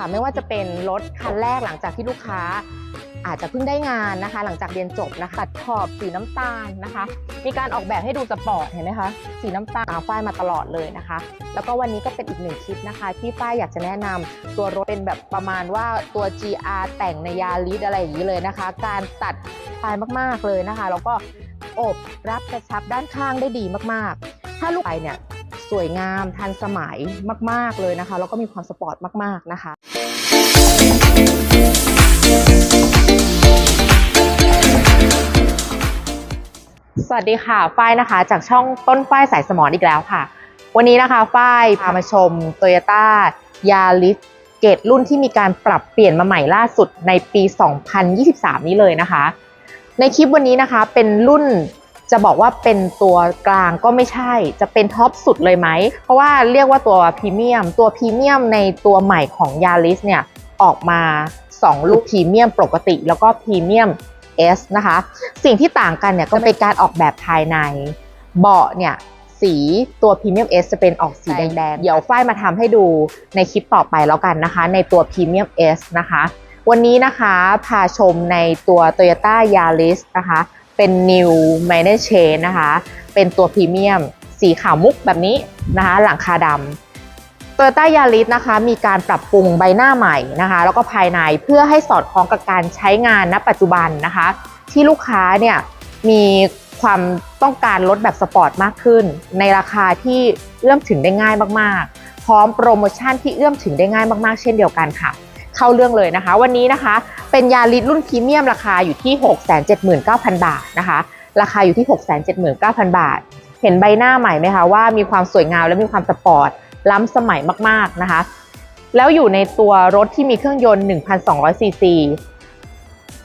ค่ะ ไม่ว่าจะเป็นรถคันแรกหลังจากที่ลูกค้าอาจจะเพิ่งได้งานนะคะ หลังจากเรียนจบนะคะขอบสีน้ำตาลนะคะ มีการออกแบบให้ดูสปอร์ตเห็นไหมคะสีน้ำตาลตามฝ้ายมาตลอดเลยนะคะ แล้วก็วันนี้ก็เป็นอีกหนึ่งคลิปนะคะ ที่ฝ้ายอยากจะแนะนำตัวรถเป็นแบบประมาณว่าตัว GR แต่งในยาลิสอะไรอย่างนี้เลยนะคะ การตัดปลายมากๆเลยนะคะแล้วก็อบรับกระชับด้านข้างได้ดีมากๆ ถ้าลูกไปเนี่ย สวยงาม ทันสมัยมาก ๆ เลยนะคะ แล้วก็มีความสปอร์ตมาก ๆ นะคะสวัสดีค่ะ ฝ้ายนะคะ จากช่องต้นฝ้ายสายสมอนอีกแล้วค่ะ วันนี้นะคะ ฝ้ายพามาชม Toyota Yaris เกรดรุ่นที่มีการปรับเปลี่ยนมาใหม่ล่าสุดในปี 2023 นี้เลยนะคะ ในคลิปวันนี้นะคะเป็นรุ่น จะบอกว่าเป็นตัวกลางก็ไม่ใช่ จะเป็นท็อปสุดเลยไหม เพราะว่าเรียกว่าตัวพรีเมียม ตัวพรีเมียมในตัวใหม่ของ Yaris เนี่ยออกมา 2 ลูกพรีเมียมปกติ แล้วก็พรีเมียม S นะคะ สิ่งที่ต่างกันเนี่ยก็เป็นการออกแบบภายใน เบาะเนี่ยสีตัวพรีเมียม S จะเป็นออกสีแดงๆ เดี๋ยวฝ้ายมาทำให้ดูในคลิปต่อไปแล้วกันนะคะ ในตัวพรีเมียม S นะคะ วันนี้นะคะพาชมในตัว Toyota Yaris นะคะ เป็น New m a n a g e นะคะ เป็นตัวพรีเมียม สีขาวมุกแบบนี้นะคะ หลังคาดำ Toyota Yaris นะคะ มีการปรับปรุงใบหน้าใหม่นะคะ แล้วก็ภายในเพื่อให้สอดคล้องกับการใช้งานณปัจจุบันนะคะ ที่ลูกค้าเนี่ยมีความต้องการลดแบบสปอร์ตมากขึ้น ในราคาที่เอื้อมถึงได้ง่ายมากๆ พร้อมโปรโมชั่นที่เอื้อมถึงได้ง่ายมากๆ เช่นเดียวกันค่ะ เข้าเรื่องเลยนะคะ วันนี้นะคะ เป็นยาลิสรุ่นพรีเมียมราคาอยู่ที่ 679,000 บาทนะคะ ราคาอยู่ที่ 679,000 บาท เห็นใบหน้าใหม่ไหมคะว่ามีความสวยงามและมีความสปอร์ตล้ำสมัยมากๆนะคะ แล้วอยู่ในตัวรถที่มีเครื่องยนต์ 1,200ซีซี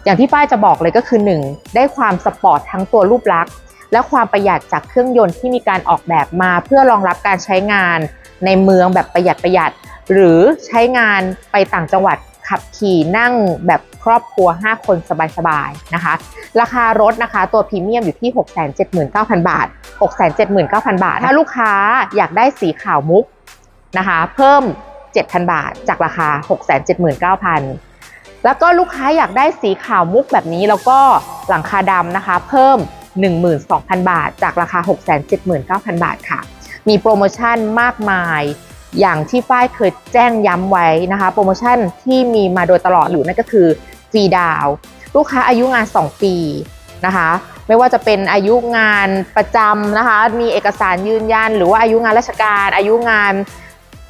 อย่างที่ป้ายจะบอกเลยก็คือ 1 ได้ความสปอร์ตทั้งตัวรูปลักษณ์และความประหยัดจากเครื่องยนต์ที่มีการออกแบบมา เพื่อรองรับการใช้งานในเมืองแบบประหยัดประหยัด หรือใช้งานไปต่างจังหวัดขับขี่นั่งแบบครอบครัว 5 คนสบายๆนะคะ ราคารถนะคะตัวพรีเมียมอยู่ที่ 679,000 บาท 679,000 บาท ถ้าลูกค้าอยากได้สีขาวมุกนะคะ เพิ่ม 7,000 บาท จากราคา 679,000 แล้วก็ลูกค้าอยากได้สีขาวมุกแบบนี้แล้วก็หลังคาดำนะคะ เพิ่ม 12,000 บาท จากราคา 679,000 บาทค่ะ มีโปรโมชั่นมากมาย อย่างที่ฝ้ายเคยแจ้งย้ำไว้นะคะ โปรโมชั่นที่มีมาโดยตลอดอยู่นั่นก็คือฟรีดาว ลูกค้าอายุงาน 2 ปีนะคะ ไม่ว่าจะเป็นอายุงานประจำนะคะ มีเอกสารยืนยัน หรือว่าอายุงานราชการ อายุงาน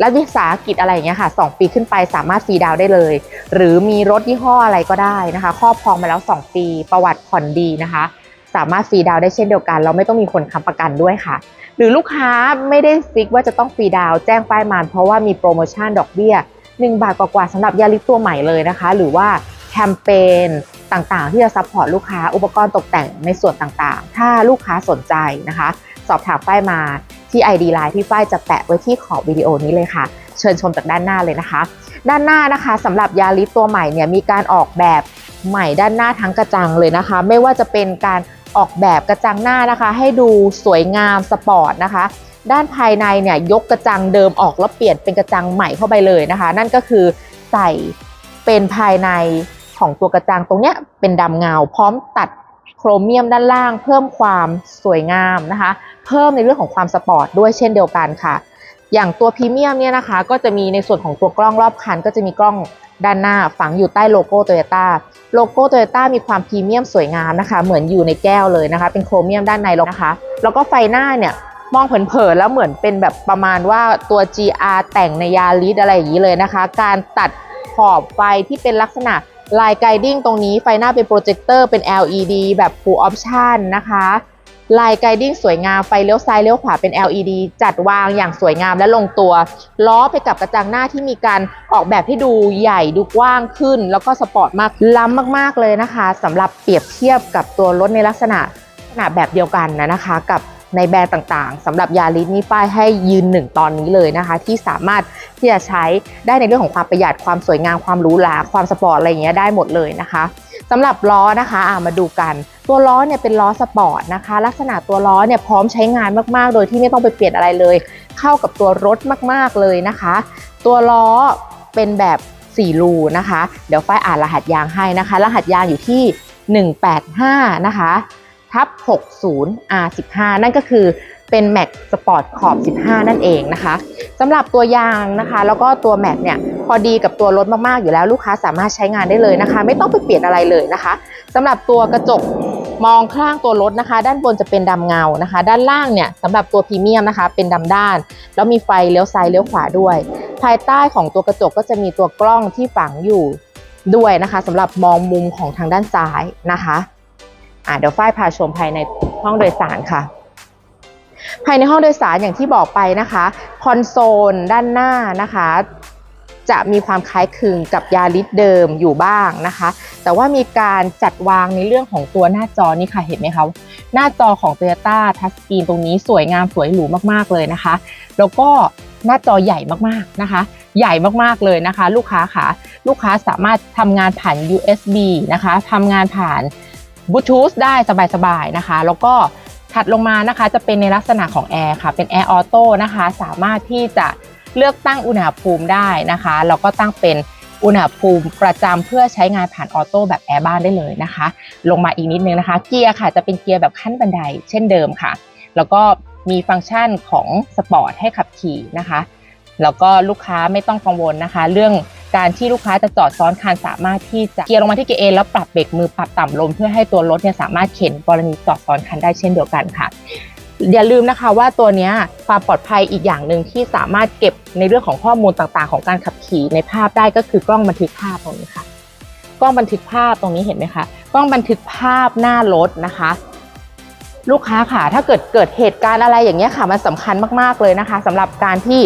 รัฐวิสาหกิจอะไรอย่างเงี้ยค่ะ 2 ปีขึ้นไปสามารถฟรีดาวได้เลย หรือมีรถยี่ห้ออะไรก็ได้นะคะ ครอบครองมาแล้ว 2 ปีประวัติผ่อนดีนะคะ สามารถฟรีดาวได้เช่นเดียวกัน เราไม่ต้องมีคนค้ำประกันด้วยค่ะ หรือลูกค้าไม่ได้ฟิกว่าจะต้องฟรีดาวแจ้งป้ายมานเพราะว่ามีโปรโมชั่นดอกเบี้ย 1 บาทกว่าๆสำหรับยาลิสตัวใหม่เลยนะคะ หรือว่าแคมเปญต่างๆ ที่จะซัพพอร์ตลูกค้าอุปกรณ์ตกแต่งในส่วนต่างๆ ถ้าลูกค้าสนใจนะคะ สอบถามป้ายมาที่ ID Line ที่ป้ายจะแปะไว้ที่ขอบวิดีโอนี้เลยค่ะ เชิญชมจากด้านหน้าเลยนะคะ ด้านหน้านะคะสำหรับยาลิสตัวใหม่เนี่ยมีการออกแบบใหม่ด้านหน้าทั้งกระจังเลยนะคะ ไม่ว่าจะเป็นการ ออกแบบกระจังหน้านะคะ ให้ดูสวยงามสปอร์ตนะคะ ด้านภายในเนี่ยยกกระจังเดิมออกแล้วเปลี่ยนเป็นกระจังใหม่เข้าไปเลยนะคะ นั่นก็คือใส่เป็นภายในของตัวกระจังตรงเนี้ยเป็นดำเงา พร้อมตัดโครเมียมด้านล่าง เพิ่มความสวยงามนะคะ เพิ่มในเรื่องของความสปอร์ตด้วยเช่นเดียวกันค่ะ อย่างตัวพรีเมียมเนี่ยนะคะ ก็จะมีในส่วนของตัวกล้องรอบคัน ก็จะมีกล้องด้านหน้าฝังอยู่ใต้โลโก้โตโยต้าโลโก้โตโยต้ามีความพรีเมียมสวยงามนะคะ เหมือนอยู่ในแก้วเลยนะคะ เป็นโครเมียมด้านในแล้วนะคะ แล้วก็ไฟหน้าเนี่ยมองเผินๆแล้วเหมือนเป็นแบบประมาณว่าตัว GR แต่งในยาลิสอะไรอย่างนี้เลยนะคะ การตัดขอบไฟที่เป็นลักษณะลายไกดิ้งตรงนี้ไฟหน้าเป็นโปรเจคเตอร์เป็น LED แบบ full option นะคะ ลายไกดิ้งสวยงามไฟเลี้ยวซ้ายเลี้ยวขวาเป็น LED จัดวางอย่างสวยงามและลงตัว ล้อไปกับกระจังหน้าที่มีการออกแบบให้ดูใหญ่ดูกว้างขึ้น แล้วก็สปอร์ตมากล้ำมากๆเลยนะคะสำหรับเปรียบเทียบกับตัวรถในลักษณะลักษณะแบบเดียวกันนะนะคะ กับในแบรนด์ต่างๆสำหรับยาริสนี่ป้ายให้ยืนหนึ่งตอนนี้เลยนะคะ ที่สามารถที่จะใช้ได้ในเรื่องของความประหยัดความสวยงามความหรูหราความสปอร์ตอะไรอย่างเงี้ยได้หมดเลยนะคะสำหรับล้อนะคะอ่ามาดูกัน ตัวล้อเนี่ยเป็นล้อสปอร์ตนะคะ ลักษณะตัวล้อเนี่ยพร้อมใช้งานมากๆ โดยที่ไม่ต้องไปเปลี่ยนอะไรเลย เข้ากับตัวรถมากๆเลยนะคะ ตัวล้อเป็นแบบ4รูนะคะ เดี๋ยวฝ้ายอ่านรหัสยางให้นะคะ รหัสยางอยู่ที่ 185 นะคะ ทับ 60 R15 นั่นก็คือเป็น Max Sport ขอบ 15 นั่นเองนะคะสำหรับตัวยางนะคะ แล้วก็ตัว Max เนี่ยพอดีกับตัวรถมากๆอยู่แล้วลูกค้าสามารถใช้งานได้เลยนะคะ ไม่ต้องไปเปลี่ยนอะไรเลยนะคะสำหรับตัวกระจก มองข้างตัวรถนะคะ ด้านบนจะเป็นดำเงานะคะ ด้านล่างเนี่ยสำหรับตัวพรีเมียมนะคะ เป็นดำด้าน แล้วมีไฟเลี้ยวซ้ายเลี้ยวขวาด้วย ภายใต้ของตัวกระจกก็จะมีตัวกล้องที่ฝังอยู่ด้วยนะคะสำหรับมองมุมของทางด้านซ้ายนะคะอ่าเดี๋ยวฝ้ายพาชมภายในห้องโดยสารค่ะ ภายในห้องโดยสารอย่างที่บอกไปนะคะ คอนโซลด้านหน้านะคะ จะมีความคล้ายคลึงกับยาริสเดิมอยู่บ้างนะคะ แต่ว่ามีการจัดวางในเรื่องของตัวหน้าจอนี่ค่ะเห็นไหมคะหน้าจอของ Toyota Touch Screen ตรงนี้สวยงามสวยหรูมากๆเลยนะคะ แล้วก็หน้าจอใหญ่มากๆนะคะ ใหญ่มากๆเลยนะคะ ลูกค้าค่ะลูกค้าสามารถทำงานผ่าน USB นะคะทำงานผ่านบลูทูธได้สบายๆนะคะ แล้วก็ถัดลงมานะคะจะเป็นในลักษณะของแอร์ค่ะ เป็นแอร์ออโต้นะคะ สามารถที่จะ เลือกตั้งอุณหภูมิได้นะคะแล้วก็ตั้งเป็นอุณหภูมิประจำเพื่อใช้งานผ่านออโต้แบบแอร์บ้านได้เลยนะคะ ลงมาอีกนิดนึงนะคะ เกียร์ค่ะจะเป็นเกียร์แบบขั้นบันไดเช่นเดิมค่ะ แล้วก็มีฟังก์ชันของสปอร์ตให้ขับขี่นะคะ แล้วก็ลูกค้าไม่ต้องกังวลนะคะ เรื่องการที่ลูกค้าจะจอดซ้อนคันสามารถที่จะเกียร์ลงมาที่เกียร์เอแล้วปรับเบรกมือปรับต่ำลงเพื่อให้ตัวรถเนี่ยสามารถเข็นกรณีจอดซ้อนคันได้เช่นเดียวกันค่ะ อย่าลืมนะคะว่าตัวนี้ความปลอดภัยอีกอย่างหนึ่งที่สามารถเก็บในเรื่องของข้อมูลต่างๆ ของการขับขี่ในภาพได้ก็คือกล้องบันทึกภาพตรงนี้ค่ะ กล้องบันทึกภาพตรงนี้เห็นไหมคะกล้องบันทึกภาพหน้ารถนะคะ ลูกค้าค่ะถ้าเกิดเกิดเหตุการณ์อะไรอย่างเงี้ยค่ะมันสำคัญมากๆเลยนะคะสำหรับการที่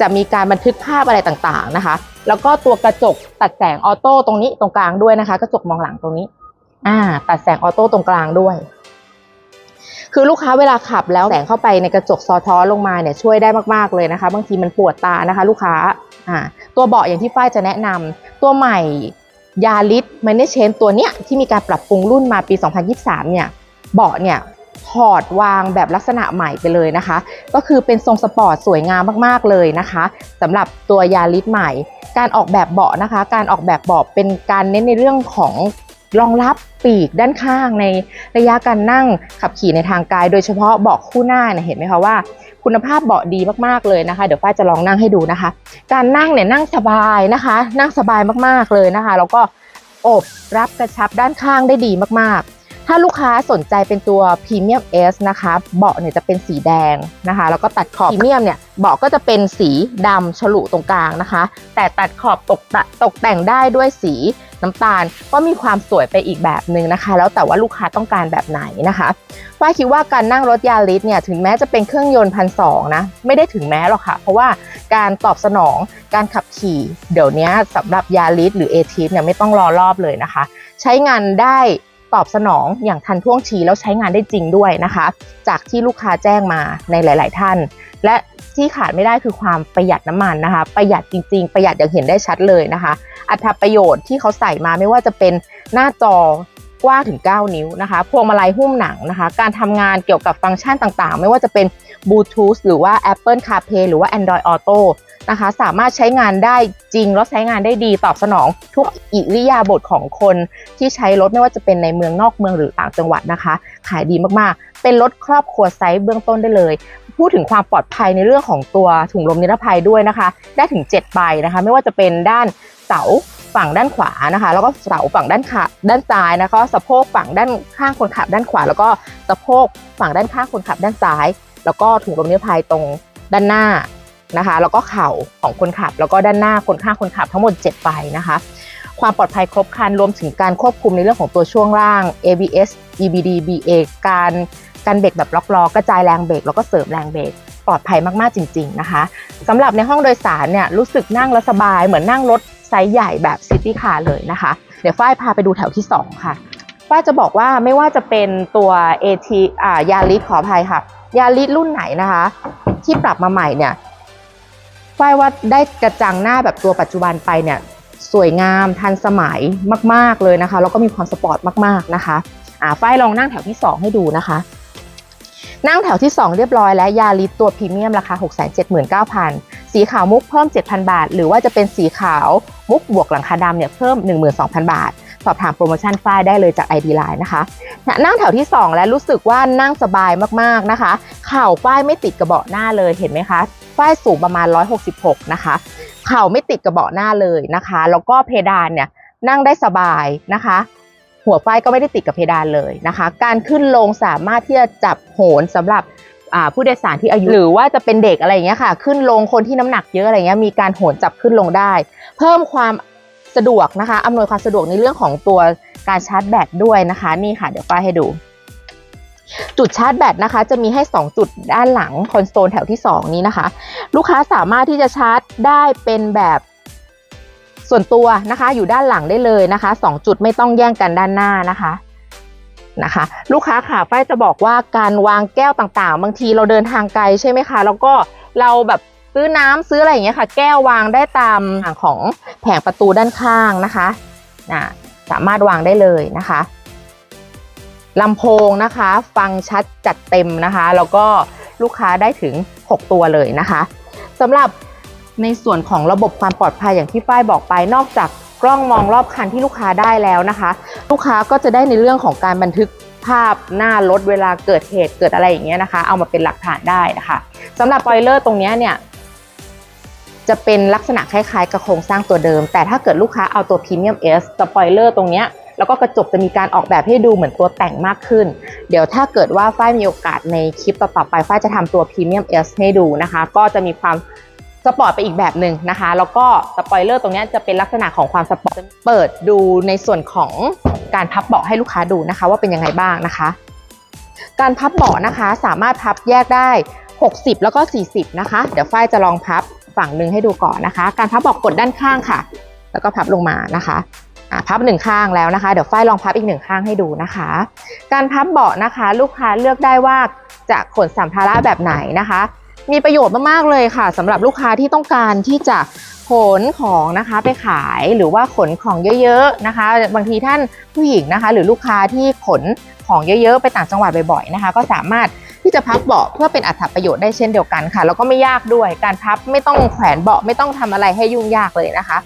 จะมีการบันทึกภาพอะไรต่างๆนะคะ แล้วก็ตัวกระจกตัดแสงออโต้ตรงนี้ตรงกลางด้วยนะคะ กระจกมองหลังตรงนี้ อ่า ตัดแสงออโต้ตรงกลางด้วย คือลูกค้าเวลาขับแล้วแสงเข้าไปในกระจกซอท้อลงมาเนี่ยช่วยได้มากๆเลยนะคะ บางทีมันปวดตานะคะ ลูกค้าอ่าตัวเบาะอย่างที่ฝ้ายจะแนะนำตัวใหม่ยาลิสแมนเชนตัวเนี้ยที่มีการปรับปรุงรุ่นมาปี 2023 เนี่ยเบาะเนี่ยถอดวางแบบลักษณะใหม่ไปเลยนะคะ ก็คือเป็นทรงสปอร์ตสวยงามมากๆเลยนะคะสำหรับตัวยาลิสใหม่ การออกแบบเบาะนะคะ การออกแบบเบาะเป็นการเน้นในเรื่องของ รองรับปีกด้านข้างในระยะการนั่งขับขี่ในทางไกลโดยเฉพาะเบาะคู่หน้าเนี่ยเห็นไหมคะว่า คุณภาพเบาะดีมากๆเลยนะคะ เดี๋ยวฝ้ายจะลองนั่งให้ดูนะคะ การนั่งเนี่ยนั่งสบายนะคะ นั่งสบายมากๆเลยนะคะแล้วก็อบรับกระชับด้านข้างได้ดีมากๆ ถ้าลูกค้าสนใจเป็นตัว Premium S นะคะ เบาะเนี่ยจะเป็นสีแดงนะคะ แล้วก็ตัดขอบพรีเมียมเนี่ย เบาะก็จะเป็นสีดำฉลุตรงกลางนะคะ แต่ตัดขอบตกตกแต่งได้ด้วยสี น้ำตาล ก็มีความสวยไปอีกแบบหนึ่งนะคะ แล้วแต่ว่าลูกค้าต้องการแบบไหนนะคะป้าคิดว่าการนั่งรถยาริสเนี่ยถึงแม้จะเป็นเครื่องยนต์พันสองนะไม่ได้ถึงแม้หรอกค่ะ เพราะว่าการตอบสนองการขับขี่ เดี๋ยวนี้สำหรับยาริสหรือเอทีเนี่ยไม่ต้องรอรอบเลยนะคะ ใช้งานได้ ตอบสนองอย่างทันท่วงทีแล้วใช้งานได้จริงด้วยนะคะ จากที่ลูกค้าแจ้งมาในหลาย ๆ ท่าน และที่ขาดไม่ได้คือความประหยัดน้ำมันนะคะ ประหยัดจริง ๆ ประหยัดอย่างเห็นได้ชัดเลยนะคะ อัตราประโยชน์ที่เขาใส่มาไม่ว่าจะเป็นหน้าจอกว้างถึง 9 นิ้วนะคะ พวงมาลัยหุ้มหนังนะคะ การทำงานเกี่ยวกับฟังก์ชันต่างๆ ไม่ว่าจะเป็นบลูทูธหรือว่า Apple CarPlay หรือว่า Android Auto นะคะ สามารถใช้งานได้จริงแล้วใช้งานได้ดีตอบสนอง ทุกอิริยาบถของคนที่ใช้รถไม่ว่าจะเป็นในเมืองนอกเมืองหรือต่างจังหวัดนะคะ ขายดีมากๆ เป็นรถครอบครัวไซส์เบื้องต้นได้เลย พูดถึงความปลอดภัยในเรื่องของตัวถุงลมนิรภัยด้วยนะคะ ได้ถึง7ใบนะคะ ไม่ว่าจะเป็นด้านเสาฝั่งด้านขวานะคะ แล้วก็เสาฝั่งด้านขาด้านซ้ายนะคะสะโพกฝั่งด้านข้างคนขับด้านขวา แล้วก็สะโพกฝั่งด้านข้างคนขับด้านซ้าย แล้วก็ถุงลมนิรภัยตรงด้านหน้า นะคะ แล้วก็เข่าของคนขับ แล้วก็ด้านหน้าคนข้างคนขับทั้งหมด7ใบนะคะ ความปลอดภัยครบครันรวมถึงการควบคุมในเรื่องของตัวช่วงล่าง ABS EBD BA การการเบรกแบบล็อกล้อกระจายแรงเบรกแล้วก็เสริมแรงเบรกปลอดภัยมากๆจริง ๆนะคะสำหรับในห้องโดยสารเนี่ยรู้สึกนั่งแล้วสบายเหมือนนั่งรถไซส์ใหญ่แบบซิตี้คาร์เลยนะคะ เดี๋ยวฝ้ายพาไปดูแถวที่ 2 ค่ะฝ้ายจะบอกว่าไม่ว่าจะเป็นตัว AT อ่ายาริสขออภัยค่ะยาริสรุ่นไหนนะคะ ที่ปรับมาใหม่เนี่ย ฝ้ายว่าได้กระจังหน้าแบบตัวปัจจุบันไปเนี่ยสวยงามทันสมัยมาก ๆเลยนะคะแล้วก็มีความสปอร์ตมากๆนะคะอ่าฝ้ายลองนั่งแถวที่ 2 ให้ดูนะคะ นั่งแถวที่ 2 เรียบร้อยแล้วยาริสตัวพรีเมียมราคา 679,000 สีขาวมุกเพิ่ม 7,000 บาท หรือว่าจะเป็นสีขาวมุกบวกหลังคาดำเนี่ยเพิ่ม 12,000 บาท สอบถามโปรโมชั่นฝ้ายได้เลยจาก ID Line นะคะนั่งแถวที่ 2 และรู้สึกว่านั่งสบายมากๆนะคะ เข่าฝ้ายไม่ติดกระเบาะหน้าเลยเห็นไหมคะ ฝ้ายสูงประมาณ 166 นะคะ เข่าไม่ติดกระเบาะหน้าเลยนะคะ แล้วก็เพดานเนี่ยนั่งได้สบายนะคะ หัวฝ้ายก็ไม่ได้ติดกับเพดานเลยนะคะ การขึ้นลงสามารถที่จะจับโหนสำหรับผู้โดยสารที่อายุ หรือว่าจะเป็นเด็กอะไรอย่างเงี้ยค่ะ ขึ้นลงคนที่น้ำหนักเยอะอะไรเงี้ยมีการโหนจับขึ้นลงได้ เพิ่มความสะดวกนะคะอำนวยความสะดวกในเรื่องของตัวการชาร์จแบตด้วยนะคะ นี่ค่ะเดี๋ยวฝ้าให้ดู จุดชาร์จแบตนะคะ จะมีให้ 2 จุดด้านหลังคอนโซลแถวที่ 2 นี้นะคะ ลูกค้าสามารถที่จะชาร์จได้เป็นแบบส่วนตัวนะคะ อยู่ด้านหลังได้เลยนะคะ 2 จุดไม่ต้องแย่งกันด้านหน้านะคะนะคะ ลูกค้าค่ะฝ้ายจะบอกว่าการวางแก้วต่างๆ บางทีเราเดินทางไกลใช่ไหมคะ แล้วก็เราแบบซื้อน้ำซื้ออะไรอย่างเงี้ยค่ะ แก้ววางได้ตามของแผงประตูด้านข้างนะคะนะสามารถวางได้เลยนะคะ ลำโพงนะคะ ฟังชัดจัดเต็มนะคะ แล้วก็ลูกค้าได้ถึง 6 ตัวเลยนะคะสำหรับในส่วนของระบบความปลอดภัยอย่างที่ฝ้ายบอกไปนอกจากกล้องมองรอบคันที่ลูกค้าได้แล้วนะคะ ลูกค้าก็จะได้ในเรื่องของการบันทึกภาพหน้ารถเวลาเกิดเหตุเกิดอะไรอย่างเงี้ยนะคะ เอามาเป็นหลักฐานได้นะคะสำหรับสปอยเลอร์ตรงเนี้ยเนี่ยจะเป็นลักษณะคล้ายๆ กับโครงสร้างตัวเดิม แต่ถ้าเกิดลูกค้าเอาตัว Premium S สปอยเลอร์ตรงเนี้ย แล้วก็กระจกจะมีการออกแบบให้ดูเหมือนตัวแต่งมากขึ้น เดี๋ยวถ้าเกิดว่าฝ้ายมีโอกาสในคลิปต่อๆไปฝ้ายจะทำตัว Premium S ให้ดูนะคะ ก็จะมีความสปอร์ตไปอีกแบบหนึ่งนะคะ แล้วก็สปอยเลอร์ตรงนี้จะเป็นลักษณะของความสปอร์ตเปิดดูในส่วนของการพับเบาะให้ลูกค้าดูนะคะ ว่าเป็นยังไงบ้างนะคะ การพับเบาะนะคะสามารถพับแยกได้ 60 แล้วก็ 40 นะคะ เดี๋ยวฝ้ายจะลองพับฝั่งหนึ่งให้ดูก่อนนะคะ การพับเบาะกดด้านข้างค่ะ แล้วก็พับลงมานะคะ พับหนึ่งข้างแล้วนะคะ เดี๋ยวฝ้ายลองพับอีกหนึ่งข้างให้ดูนะคะ การพับเบาะนะคะ ลูกค้าเลือกได้ว่าจะขนสัมภาระแบบไหนนะคะ มีประโยชน์มากๆเลยค่ะสำหรับลูกค้าที่ต้องการที่จะขนของนะคะไปขายหรือว่าขนของเยอะๆนะคะ บางทีท่านผู้หญิงนะคะ หรือลูกค้าที่ขนของเยอะๆ ไปต่างจังหวัดบ่อยๆนะคะ ก็สามารถที่จะพับเบาะเพื่อเป็นอัตประโยชน์ได้เช่นเดียวกันค่ะแล้วก็ไม่ยากด้วยการพับไม่ต้องแขวนเบาะไม่ต้องทำอะไรให้ยุ่งยากเลยนะคะ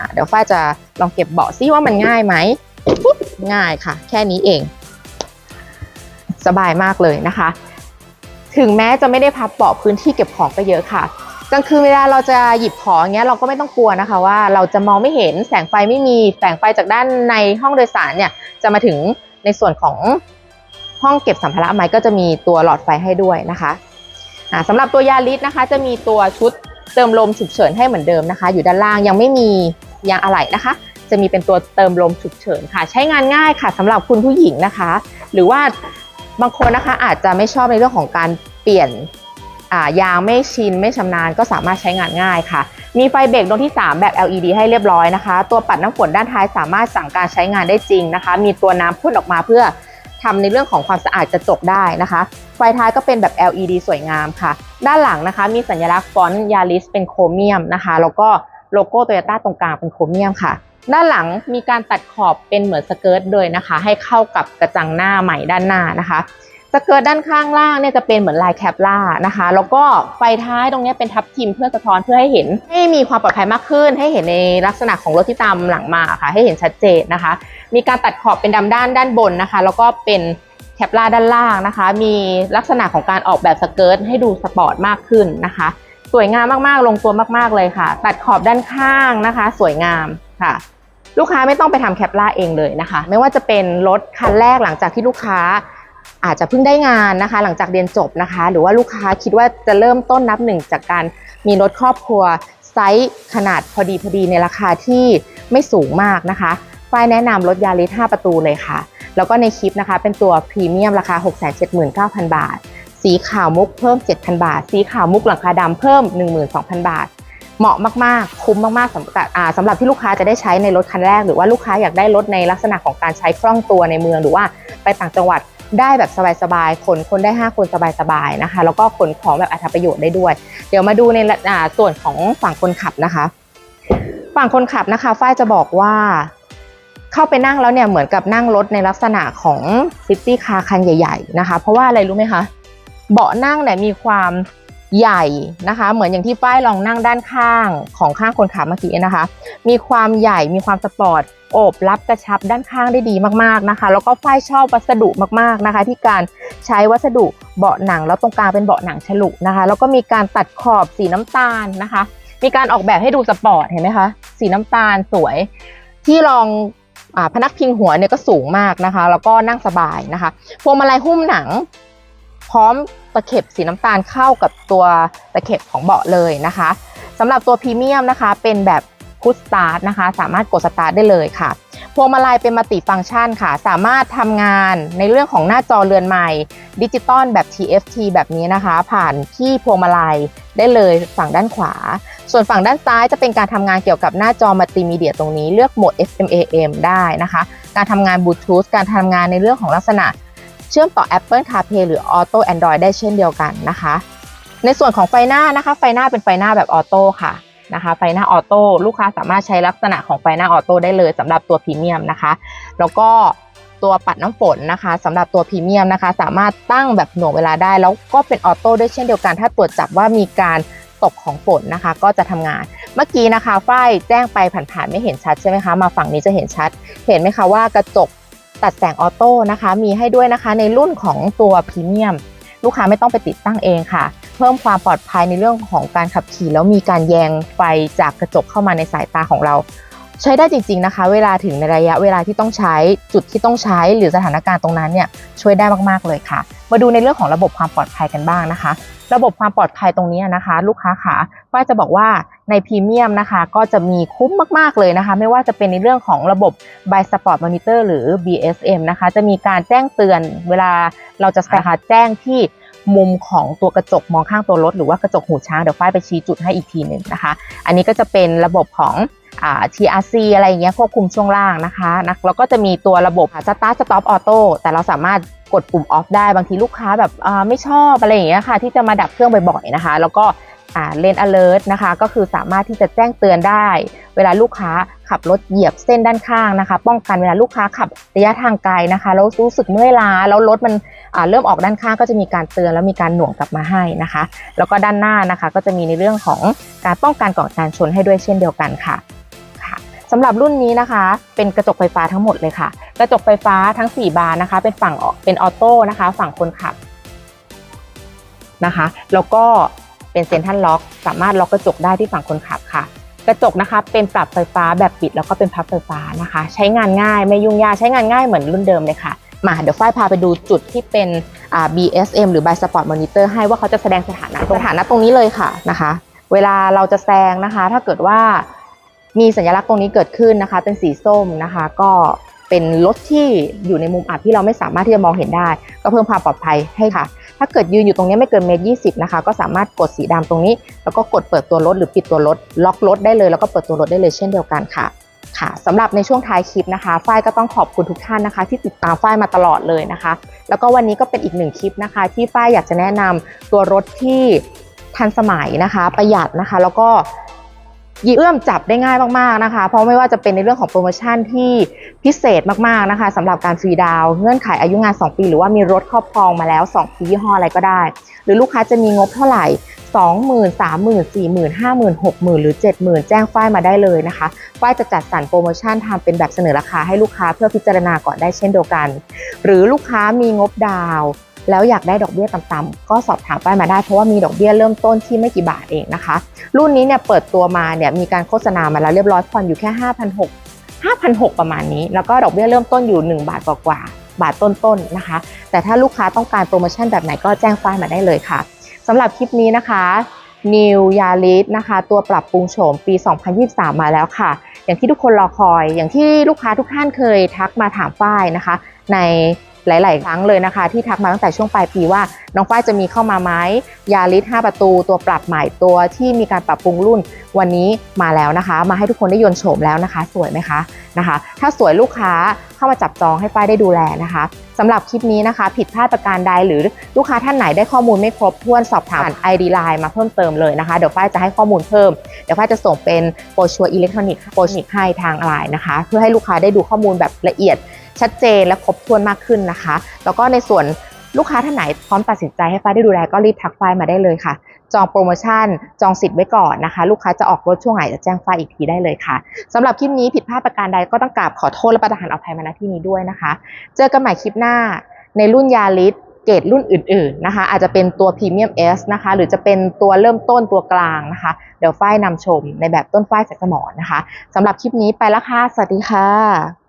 อะเดี๋ยวฝ้ายจะลองเก็บเบาะซิว่ามันง่ายไหมง่ายค่ะ แค่นี้เอง สบายมากเลยนะคะ ถึงแม้จะไม่ได้พับเบาะพื้นที่เก็บของก็เยอะค่ะกลางคืนเวลาเราจะหยิบของเงี้ยเราก็ไม่ต้องกลัวนะคะ ว่าเราจะมองไม่เห็นแสงไฟไม่มีแสงไฟจากด้านในห้องโดยสารเนี่ยจะมาถึงในส่วนของห้องเก็บสัมภาระไหมก็จะมีตัวหลอดไฟให้ด้วยนะคะอ่าสำหรับตัวยาลิสนะคะ จะมีตัวชุดเติมลมฉุกเฉินให้เหมือนเดิมนะคะ อยู่ด้านล่างยังไม่มี ยางอะไหล่นะคะ จะมีเป็นตัวเติมลมฉุกเฉินค่ะ ใช้งานง่ายค่ะสำหรับคุณผู้หญิงนะคะ หรือว่าบางคนนะคะอาจจะไม่ชอบในเรื่องของการเปลี่ยนยางไม่ชินไม่ชำนาญก็สามารถใช้งานง่ายค่ะ มีไฟเบรกดวงที่ 3 แบบ LED ให้เรียบร้อยนะคะ ตัวปัดน้ำฝนด้านท้ายสามารถสั่งการใช้งานได้จริงนะคะ มีตัวน้ำพ่นออกมาเพื่อทำในเรื่องของความสะอาดกระจกได้นะคะ ไฟท้ายก็เป็นแบบ LED สวยงามค่ะ ด้านหลังนะคะมีสัญลักษณ์ฟอนต์ยาริสเป็นโครเมียมนะคะ แล้วก็ โลโก้โตโยต้าตรงกลางเป็นโครเมียมค่ะ ด้านหลังมีการตัดขอบเป็นเหมือนสเกิร์ตเลยนะคะ ให้เข้ากับกระจังหน้าใหม่ด้านหน้านะคะสเกิร์ตด้านข้างล่างเนี่ยจะเป็นเหมือนลายแคปล่านะคะ แล้วก็ไฟท้ายตรงนี้เป็นทับทิมเพื่อสะท้อนเพื่อให้เห็น ให้มีความปลอดภัยมากขึ้น ให้เห็นในลักษณะของรถที่ตามหลังมาค่ะ ให้เห็นชัดเจนนะคะ มีการตัดขอบเป็นดำด้านด้านบนนะคะ แล้วก็เป็นแคปล่าด้านล่างนะคะ มีลักษณะของการออกแบบสเกิร์ตให้ดูสปอร์ตมากขึ้นนะคะ สวยงามมากๆ ลงตัวมากๆเลยค่ะ ตัดขอบด้านข้างนะคะ สวยงามค่ะ ลูกค้าไม่ต้องไปทำแคปล่าเองเลยนะคะ ไม่ว่าจะเป็นรถคันแรกหลังจากที่ลูกค้าอาจจะเพิ่งได้งานนะคะ หลังจากเรียนจบนะคะ หรือว่าลูกค้าคิดว่าจะเริ่มต้นนับหนึ่งจากการมีรถครอบครัวไซส์ขนาดพอดีพอดีในราคาที่ไม่สูงมากนะคะฝ้ายแนะนำรถยาริส5ประตูเลยค่ะ แล้วก็ในคลิปนะคะ เป็นตัวพรีเมียมราคา 679,000 บาท สีขาวมุกเพิ่ม 7,000 บาท สีขาวมุกหลังคาดำเพิ่ม 12,000 บาท เหมาะมากๆ คุ้มมากๆสำหรับสำหรับที่ลูกค้าจะได้ใช้ในรถคันแรก หรือว่าลูกค้าอยากได้รถในลักษณะของการใช้คล่องตัวในเมืองหรือว่าไปต่างจังหวัดได้แบบสบายๆ ขนคนได้ 5 คนสบายๆนะคะ แล้วก็ขนของแบบอัตประโยชน์ได้ด้วย เดี๋ยวมาดูในส่วนของฝั่งคนขับนะคะ ฝั่งคนขับนะคะฝ้ายจะบอกว่า เข้าไปนั่งแล้วเนี่ยเหมือนกับนั่งรถในลักษณะของซิตี้คาร์คันใหญ่ ๆ นะคะ เพราะว่าอะไรรู้ไหมคะ เบาะนั่งเนี่ยมีความใหญ่นะคะ เหมือนอย่างที่ป้ายลองนั่งด้านข้างของข้างคนขับเมื่อกี้นะคะ มีความใหญ่มีความสปอร์ตโอบรับกระชับด้านข้างได้ดีมากๆนะคะ แล้วก็ฝ้ายชอบวัสดุมากๆนะคะ ที่การใช้วัสดุเบาะหนัง แล้วตรงกลางเป็นเบาะหนังฉลุนะคะ แล้วก็มีการตัดขอบสีน้ำตาลนะคะ มีการออกแบบให้ดูสปอร์ตเห็นไหมคะสีน้ำตาลสวย ที่รองอพนักพิงหัวเนี่ยก็สูงมากนะคะ แล้วก็นั่งสบายนะคะพวงมาลัยหุ้มหนัง พร้อมตะเข็บสีน้ำตาลเข้ากับตัวตะเข็บของเบาะเลยนะคะสำหรับตัวพรีเมียมนะคะเป็นแบบพุชสตาร์ทนะคะ สามารถกดสตาร์ทได้เลยค่ะ พวงมาลัยเป็นมัลติฟังก์ชันค่ะ สามารถทำงานในเรื่องของหน้าจอเรือนใหม่ดิจิตอลแบบ TFT แบบนี้นะคะ ผ่านที่พวงมาลัยได้เลยฝั่งด้านขวา ส่วนฝั่งด้านซ้ายจะเป็นการทำงานเกี่ยวกับหน้าจอมัลติมีเดียตรงนี้ เลือกโหมด FM AM ได้นะคะ การทำงานบลูทูธการทำงานในเรื่องของลักษณะ เชื่อมต่อ Apple CarPlay หรือ Auto Android ได้เช่นเดียวกันนะคะ ในส่วนของไฟหน้านะคะ ไฟหน้าเป็นไฟหน้าแบบออโต้ค่ะนะคะ ไฟหน้าออโต้ลูกค้าสามารถใช้ลักษณะของไฟหน้าออโต้ได้เลยสำหรับตัวพรีเมียมนะคะ แล้วก็ตัวปัดน้ำฝนนะคะสำหรับตัวพรีเมียมนะคะ สามารถตั้งแบบหน่วงเวลาได้ แล้วก็เป็นออโต้ด้วยเช่นเดียวกัน ถ้าตรวจจับว่ามีการตกของฝนนะคะ ก็จะทำงาน เมื่อกี้นะคะฝ้ายแจ้งไปผ่านๆไม่เห็นชัดใช่ไหมคะ มาฝั่งนี้จะเห็นชัด เห็นไหมคะว่ากระจก ตัดแสงออโต้นะคะ มีให้ด้วยนะคะในรุ่นของตัวพรีเมียม ลูกค้าไม่ต้องไปติดตั้งเองค่ะ เพิ่มความปลอดภัยในเรื่องของการขับขี่ แล้วมีการแยงไฟจากกระจกเข้ามาในสายตาของเรา ใช้ได้จริง ๆนะคะ เวลาถึงในระยะเวลาที่ต้องใช้จุดที่ต้องใช้หรือสถานการณ์ตรงนั้นเนี่ยช่วยได้มากๆเลยค่ะ มาดูในเรื่องของระบบความปลอดภัยกันบ้างนะคะ ระบบความปลอดภัยตรงนี้นะคะ ลูกค้าขาว่าจะบอกว่าในพรีเมียมนะคะก็จะมีคุ้มมากๆเลยนะคะ ไม่ว่าจะเป็นในเรื่องของระบบ by Sport Monitor หรือ BSM นะคะ จะมีการแจ้งเตือนเวลาเราจะนะคะแจ้งที่มุมของตัวกระจกมองข้างตัวรถหรือว่ากระจกหูช้างเดี๋ยวฝ้ายไปชี้จุดให้อีกทีหนึ่งนะคะ อันนี้ก็จะเป็นระบบของ TRC อะไรอย่างเงี้ยควบคุมช่วงล่างนะคะนะแล้วก็จะมีตัวระบบ Start Stop Auto แต่เราสามารถกดปุ่ม off ได้บางทีลูกค้าแบบไม่ชอบอะไรอย่างเงี้ยค่ะ ที่จะมาดับเครื่องบ่อยๆนะคะ แล้วก็เลน alert นะคะ ก็คือสามารถที่จะแจ้งเตือนได้ เวลาลูกค้าขับรถเหยียบเส้นด้านข้างนะคะ ป้องกันเวลาลูกค้าขับระยะทางไกลนะคะแล้วรู้สึกเมื่อยล้าแล้วรถมันเริ่มออกด้านข้างก็จะมีการเตือนแล้วมีการหน่วงกลับมาให้นะคะ แล้วก็ด้านหน้านะคะ ก็จะมีในเรื่องของการป้องกันก่อนการชนให้ด้วยเช่นเดียวกันค่ะ สำหรับรุ่นนี้นะคะ เป็นกระจกไฟฟ้าทั้งหมดเลยค่ะ กระจกไฟฟ้าทั้ง 4 บานนะคะ เป็นฝั่งเป็นออโต้นะคะ ฝั่งคนขับนะคะ แล้วก็เป็นเซ็นทรัลล็อก สามารถล็อกกระจกได้ที่ฝั่งคนขับค่ะ กระจกนะคะเป็นปรับไฟฟ้าแบบปิดแล้วก็เป็นพับไฟฟ้านะคะ ใช้งานง่ายไม่ยุ่งยากใช้งานง่ายเหมือนรุ่นเดิมเลยค่ะ มาเดี๋ยวฝ้ายพาไปดูจุดที่เป็น BSM หรือ By Sport Monitor ให้ว่าเขาจะแสดงสถานะสถานะตรงนี้เลยค่ะนะคะ เวลาเราจะแซงนะคะ ถ้าเกิดว่า มีสัญลักษณ์ตรงนี้เกิดขึ้นนะคะ เป็นสีส้มนะคะ ก็เป็นรถที่อยู่ในมุมอับที่เราไม่สามารถที่จะมองเห็นได้ ก็เพิ่มความปลอดภัยให้ค่ะ ถ้าเกิดยืนอยู่ตรงนี้ไม่เกินเมตรยีนะคะ ก็สามารถกดสีดำตรงนี้ แล้วก็กดเปิดตัวรถหรือปิดตัวรถ ล็อกรถได้เลย แล้วก็เปิดตัวรถได้เลยเช่นเดียวกันค่ะค่ะสำหรับในช่วงท้ายคลิปนะคะ ฝ้ายก็ต้องขอบคุณทุกท่านนะคะ ที่ติดตามฝ้ายมาตลอดเลยนะคะ แล้วก็วันนี้ก็เป็นอีกหนึ่งคลิปนะคะ ที่ฝ้ายอยากจะแนะนำตัวรถที่ทันสมัยนะคะ ประหยัดนะคะ แล้วก็ หยิบเอื้อมจับได้ง่ายมากๆนะคะ เพราะไม่ว่าจะเป็นในเรื่องของโปรโมชั่นที่พิเศษมากๆนะคะสำหรับการฟรีดาวเงื่อนไขอายุงาน 2 ปี หรือว่ามีรถครอบครองมาแล้ว 2 ปียี่ห้ออะไรก็ได้ หรือลูกค้าจะมีงบเท่าไหร่ 20,000 30,000 40,000 50,000 60,000 หรือ 70,000 แจ้งฝ้ายมาได้เลยนะคะฝ้ายจะจัดสรรโปรโมชั่นทำเป็นแบบเสนอราคาให้ลูกค้าเพื่อพิจารณาก่อนได้เช่นเดียวกัน หรือลูกค้ามีงบดาว แล้วอยากได้ดอกเบี้ยต่ำๆก็สอบถามฝ้ายมาได้เพราะว่ามีดอกเบี้ยเริ่มต้นที่ไม่กี่บาทเองนะคะ รุ่นนี้เนี่ยเปิดตัวมาเนี่ยมีการโฆษณามาแล้วเรียบร้อยผ่อนอยู่แค่ 5,600 5,600 ประมาณนี้ แล้วก็ดอกเบี้ยเริ่มต้นอยู่ 1 บาทกว่าๆบาทต้นๆนะคะ แต่ถ้าลูกค้าต้องการโปรโมชั่นแบบไหนก็แจ้งฝ้ายมาได้เลยค่ะสำหรับคลิปนี้นะคะ New Yaris นะคะ ตัวปรับปรุงโฉมปี 2023 มาแล้วค่ะ อย่างที่ทุกคนรอคอย อย่างที่ลูกค้าทุกท่านเคยทักมาถามฝ้ายนะคะ ใน หลาย ๆ ครั้งเลยนะคะ ที่ทักมาตั้งแต่ช่วงปลายปีว่า น้องฝ้ายจะมีเข้ามาไหมยาริส5ประตูตัวปรับใหม่ตัวที่มีการปรับปรุงรุ่นวันนี้มาแล้วนะคะ มาให้ทุกคนได้ยนโฉมแล้วนะคะ สวยไหมคะนะคะ ถ้าสวยลูกค้าเข้ามาจับจองให้ฝ้ายได้ดูแลนะคะสำหรับคลิปนี้นะคะ ผิดพลาดประการใดหรือลูกค้าท่านไหนได้ข้อมูลไม่ครบถ้วนสอบถาม ID Line มาเพิ่มเติมเลยนะคะ เดี๋ยวฝ้ายจะให้ข้อมูลเพิ่ม เดี๋ยวฝ้ายจะส่งเป็นโปรชัวร์อิเล็กทรอนิกส์โปรชิกให้ทางไลน์นะคะ เพื่อให้ลูกค้าได้ดูข้อมูลแบบละเอียด ชัดเจนและครบถ้วนมากขึ้นนะคะ แล้วก็ในส่วนลูกค้าท่านไหนพร้อมตัดสินใจให้ฝ้ายได้ดูแลก็รีบทักฝ้ายมาได้เลยค่ะ จองโปรโมชั่น จองสิทธิ์ไว้ก่อนนะคะ ลูกค้าจะออกรถช่วงไหนจะแจ้งฝ้ายอีกทีได้เลยค่ะสำหรับคลิปนี้ผิดพลาดประการใดก็ต้องกราบขอโทษและประทานอภัยมาณที่นี้ด้วยนะคะ เจอกันใหม่คลิปหน้าในรุ่นยาลิสเกรดรุ่นอื่นๆนะคะ อาจจะเป็นตัวพรีเมียม S นะคะ หรือจะเป็นตัวเริ่มต้นตัวกลางนะคะ เดี๋ยวฝ้ายนำชมในแบบต้นฝ้ายสายสมอนนะคะสำหรับคลิปนี้ไปแล้วค่ะ สวัสดีค่ะ